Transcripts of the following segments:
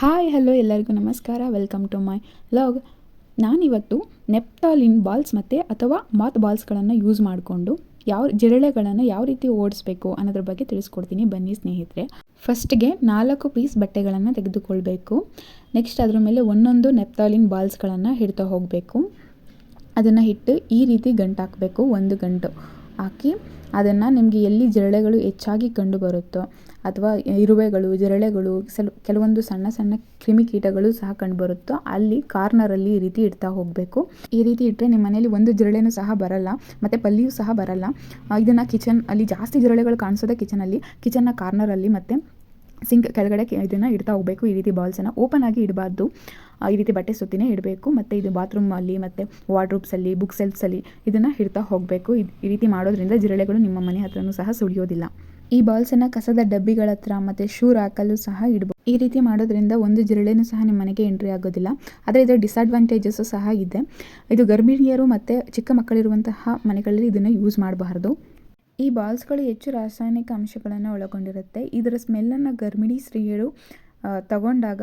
Hi hello ಎಲ್ಲರಿಗೂ ನಮಸ್ಕಾರ. Welcome to my log ನಾನಿವತ್ತು ನೆಪ್ಟಾಲಿನ್ ಬಾಲ್ಸ್ ಮತ್ತು ಅಥವಾ ಮಾತ್ ಬಾಲ್ಸ್ಗಳನ್ನು ಯೂಸ್ ಮಾಡಿಕೊಂಡು ಯಾವ ಜಿರಳೆಗಳನ್ನು ಯಾವ ರೀತಿ ಓಡಿಸ್ಬೇಕು ಅನ್ನೋದ್ರ ಬಗ್ಗೆ ತಿಳಿಸ್ಕೊಡ್ತೀನಿ. ಬನ್ನಿ ಸ್ನೇಹಿತರೆ. ಫಸ್ಟ್ಗೆ ನಾಲ್ಕು ಪೀಸ್ ಬಟ್ಟೆಗಳನ್ನು ತೆಗೆದುಕೊಳ್ಬೇಕು. ನೆಕ್ಸ್ಟ್ ಅದರ ಮೇಲೆ ಒಂದೊಂದು ನೆಪ್ತಾಲಿನ್ ಬಾಲ್ಸ್ಗಳನ್ನು ಹಿಡ್ತಾ ಹೋಗಬೇಕು. ಅದನ್ನು ಹಿಟ್ಟು ಈ ರೀತಿ ಗಂಟು ಹಾಕಬೇಕು ಒಂದು ಗಂಟು. ಹಾಕಿ ಅದನ್ನು ನಿಮಗೆ ಎಲ್ಲಿ ಜಿರಳೆಗಳು ಹೆಚ್ಚಾಗಿ ಕಂಡು ಬರುತ್ತೋ ಅಥವಾ ಇರುವೆಗಳು, ಜಿರಳೆಗಳು, ಸಲ್, ಕೆಲವೊಂದು ಸಣ್ಣ ಸಣ್ಣ ಕ್ರಿಮಿಕೀಟಗಳು ಸಹ ಕಂಡುಬರುತ್ತೋ ಅಲ್ಲಿ ಕಾರ್ನರಲ್ಲಿ ಈ ರೀತಿ ಇಡ್ತಾ ಹೋಗಬೇಕು. ಈ ರೀತಿ ಇಟ್ಟರೆ ನಿಮ್ಮ ಮನೆಯಲ್ಲಿ ಒಂದು ಜಿರಳೆನೂ ಸಹ ಬರಲ್ಲ, ಮತ್ತು ಪಲ್ಲಿಯೂ ಸಹ ಬರಲ್ಲ. ಇದನ್ನು ಕಿಚನ್ ಅಲ್ಲಿ ಜಾಸ್ತಿ ಜಿರಳೆಗಳು ಕಾಣಿಸೋದೇ ಕಿಚನಲ್ಲಿ ಕಿಚನ್ನ ಕಾರ್ನರಲ್ಲಿ ಮತ್ತು ಸಿಂಕ್ ಕೆಳಗಡೆ ಇದನ್ನು ಇಡ್ತಾ ಹೋಗಬೇಕು. ಈ ರೀತಿ ಬಾಲ್ಸನ್ನು ಓಪನ್ ಆಗಿ ಇಡಬಾರ್ದು. ಈ ರೀತಿ ಬಟ್ಟೆ ಸುತ್ತಿನೇ ಇಡಬೇಕು. ಮತ್ತು ಇದು ಬಾತ್ರೂಮಲ್ಲಿ ಮತ್ತು ವಾರ್ಡ್ರೂಬ್ಸಲ್ಲಿ ಬುಕ್ ಸೆಲ್ಫ್ಸಲ್ಲಿ ಇದನ್ನು ಇಡ್ತಾ ಹೋಗಬೇಕು. ಈ ರೀತಿ ಮಾಡೋದ್ರಿಂದ ಜಿರಳೆಗಳು ನಿಮ್ಮ ಮನೆ ಹತ್ರನೂ ಸಹ ಸುಳಿಯೋದಿಲ್ಲ ಈ ಬಾಲ್ಸನ್ನು ಕಸದ ಡಬ್ಬಿಗಳ ಹತ್ರ ಮತ್ತು ಶೂ ಹಾಕಲು ಸಹ ಇಡ್ಬೋದು ಈ ರೀತಿ ಮಾಡೋದ್ರಿಂದ ಒಂದು ಜಿರಳೆನೂ ಸಹ ನಿಮ್ಮ ಮನೆಗೆ ಎಂಟ್ರಿ ಆಗೋದಿಲ್ಲ. ಆದರೆ ಇದರ ಡಿಸ್ಅಡ್ವಾಂಟೇಜಸ್ಸು ಸಹ ಇದೆ. ಇದು ಗರ್ಭಿಣಿಯರು ಮತ್ತು ಚಿಕ್ಕ ಮಕ್ಕಳಿರುವಂತಹ ಮನೆಗಳಲ್ಲಿ ಇದನ್ನು ಯೂಸ್ ಮಾಡಬಾರ್ದು. ಈ ಬಾಲ್ಸ್ಗಳು ಹೆಚ್ಚು ರಾಸಾಯನಿಕ ಅಂಶಗಳನ್ನು ಒಳಗೊಂಡಿರುತ್ತೆ. ಇದರ ಸ್ಮೆಲ್ಲನ್ನು ಗರ್ಭಿಣಿ ಸ್ತ್ರೀಯರು ತಗೊಂಡಾಗ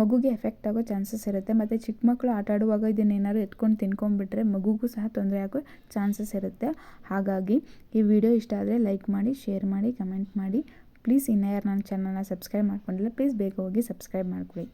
ಮಗುಗೆ ಎಫೆಕ್ಟ್ ಆಗೋ ಚಾನ್ಸಸ್ ಇರುತ್ತೆ. ಮತ್ತು ಚಿಕ್ಕ ಮಕ್ಕಳು ಆಟ ಆಡುವಾಗ ಇದನ್ನೇನಾದ್ರು ಎತ್ಕೊಂಡು ತಿನ್ಕೊಂಡ್ಬಿಟ್ರೆ ಮಗುಗೂ ಸಹ ತೊಂದರೆ ಆಗೋ ಚಾನ್ಸಸ್ ಇರುತ್ತೆ. ಹಾಗಾಗಿ ಈ ವಿಡಿಯೋ ಇಷ್ಟ ಆದರೆ ಲೈಕ್ ಮಾಡಿ, ಶೇರ್ ಮಾಡಿ, ಕಮೆಂಟ್ ಮಾಡಿ. ಪ್ಲೀಸ್ ಇನ್ನೂ ಯಾರು ನನ್ನ ಚಾನಲ್ನ ಸಬ್ಸ್ಕ್ರೈಬ್ ಮಾಡ್ಕೊಂಡಿಲ್ಲ, ಪ್ಲೀಸ್ ಬೇಗ ಹೋಗಿ ಸಬ್ಸ್ಕ್ರೈಬ್ ಮಾಡ್ಕೊಳ್ಳಿ.